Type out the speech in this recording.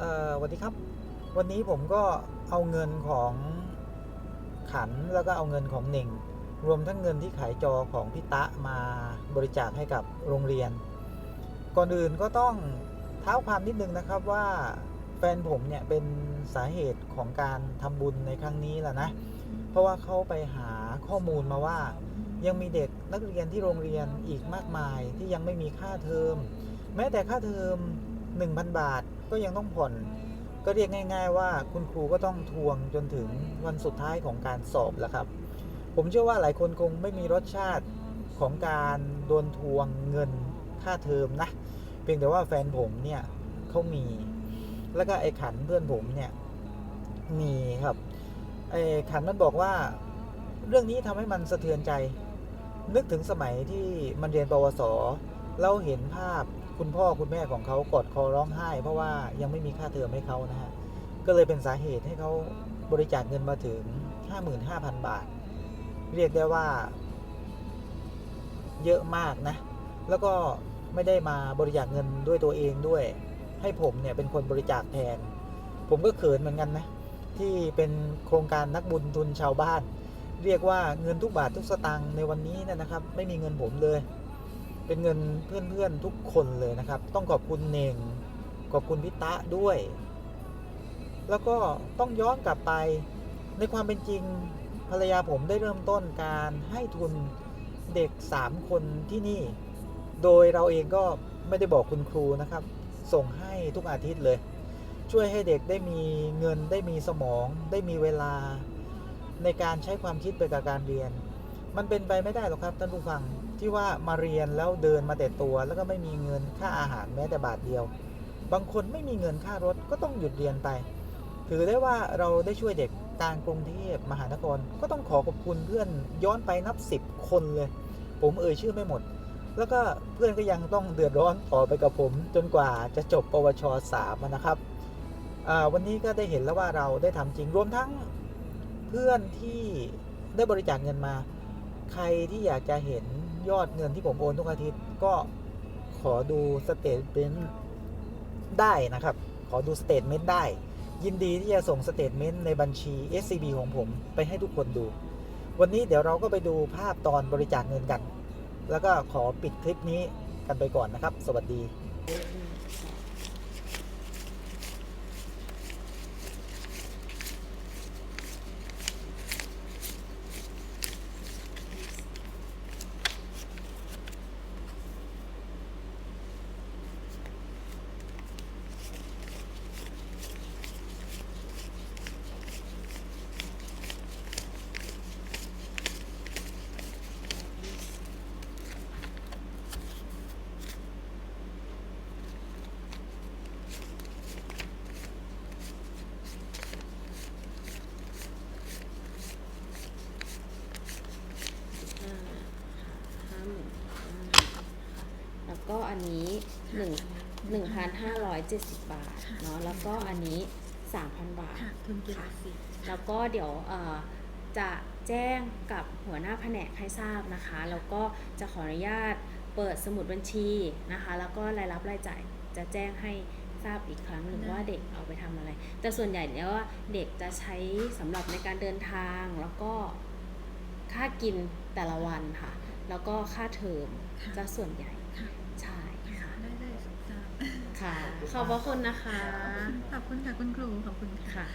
สวัสดีครับ วันนี้ผมก็เอาเงินของขันแล้วก็เอาเงินของเน่ง รวมทั้งเงินที่ขายจอของพี่ตะมาบริจาคให้กับโรงเรียน ก่อนอื่นก็ต้องเท้าความนิดนึงนะครับว่าแฟนผมเนี่ยเป็นสาเหตุของการทำบุญในครั้งนี้แหละนะ เพราะว่าเขาไปหาข้อมูลมาว่า ยังมีเด็กนักเรียนที่โรงเรียนอีกมากมายที่ยังไม่มีค่าเทอม แม้แต่ค่าเทอม 1,000 บาทก็ยังต้องผ่อน ก็เรียกง่าย ๆ ว่าคุณครูก็ต้องทวงจนถึงวันสุดท้ายของการสอบแล้วครับ ผมเชื่อว่าหลายคนคงไม่มีรสชาติของการโดนทวงเงินค่าเทอมนะ เพียงแต่ว่าแฟนผมเนี่ยเขามี แล้วก็ไอ้ขันเพื่อนผมเนี่ยมีครับไอ้ขันมันบอกว่าเรื่องนี้ทำให้มันสะเทือนใจ นึกถึงสมัยที่มันเรียนปวส เราเห็นภาพ คุณพ่อคุณแม่ของเขากอดคอร้องไห้ เพราะว่ายังไม่มีค่าเทอมให้เขานะฮะก็เลยเป็นสาเหตุให้เขาบริจาคเงินมาถึง 55,000 บาท เรียกได้ว่า เยอะมากนะ แล้วก็ไม่ได้มาบริจาคเงินด้วยตัวเองด้วย ให้ผมเนี่ยเป็นคนบริจาคแทน ผมก็เขินเหมือนกันนะ ที่เป็นโครงการนักบุญทุนชาวบ้าน เรียกว่าเงินทุกบาททุกสตางค์ในวันนี้เนนะครับ ไม่มีเงินผมเลย เป็นเงินเพื่อนๆทุกคนเลยนะครับ ต้องขอบคุณเน่งขอบคุณพิตะด้วย แล้วก็ต้องย้อนกลับไปในความเป็นจริงภรรยาผมได้เริ่มต้นการให้ทุนเด็ก 3 คนที่นี่ โดยเราเองก็ไม่ได้บอกคุณครูนะครับ ส่งให้ทุกอาทิตย์เลย ช่วยให้เด็กได้มีเงินได้มีสมอง ได้มีเวลา ในการใช้ความคิดไปกับการเรียน มันเป็นไปไม่ได้หรอกครับท่านผู้ฟัง ที่ว่ามาเรียนแล้วเดินมาแต่ตัว แล้วก็ไม่มีเงินค่าอาหารแม้แต่บาทเดียว บางคนไม่มีเงินค่ารถก็ต้องหยุดเรียนไป ถือได้ว่าเราได้ช่วยเด็กกลางกรุงเทพมหานคร ก็ต้องขอขอบคุณเพื่อนย้อนไปนับสิบคนเลย ผมเอ่ยชื่อไม่หมด แล้วก็เพื่อนก็ยังต้องเดือดร้อนต่อไปกับผม จนกว่าจะจบปวชสามนะครับวันนี้ก็ได้เห็นแล้วว่าเราได้ทำจริงรวมทั้งเพื่อนที่ได้บริจาคเงินมา ใครที่อยากจะเห็น ยอดเงินที่ผมโอนทุกอาทิตย์ก็ขอดูสเตทเมนต์ได้นะครับ ขอดูสเตทเมนต์ได้ ยินดีที่จะส่งสเตทเมนต์ในบัญชี SCB ของผมไปให้ทุกคนดู วันนี้เดี๋ยวเราก็ไปดูภาพตอนบริจาคเงินกัน แล้วก็ขอปิดคลิปนี้กันไปก่อนนะครับ สวัสดี ห้าห้าหมื่นแล้ว ก็อันนี้หนึ่งหนึ่งพันห้าร้อยเจ็ดสิบบาทเนาะแล้วก็อันนี้สามพันบาทค่ะทุนกีฬาสีแล้วก็เดี๋ยวเอ่อจะแจ้งกับหัวหน้าแผนกให้ทราบนะคะ แล้วก็จะขออนุญาตเปิดสมุดบัญชีนะคะ แล้วก็รายรับรายจ่ายจะแจ้งให้ทราบอีกครั้งหนึ่งว่าเด็กเอาไปทำอะไร แต่ส่วนใหญ่เนี่ยว่าเด็กจะใช้สำหรับในการเดินทางแล้วก็ค่ากินแต่ละวันค่ะ แล้วก็ค่าเทอมจะส่วนใหญ่ค่ะ ใช่ค่ะได้ได้สงสารค่ะ ขอบพระคุณนะคะ ขอบคุณค่ะคุณครูขอบคุณค่ะ ค่ะ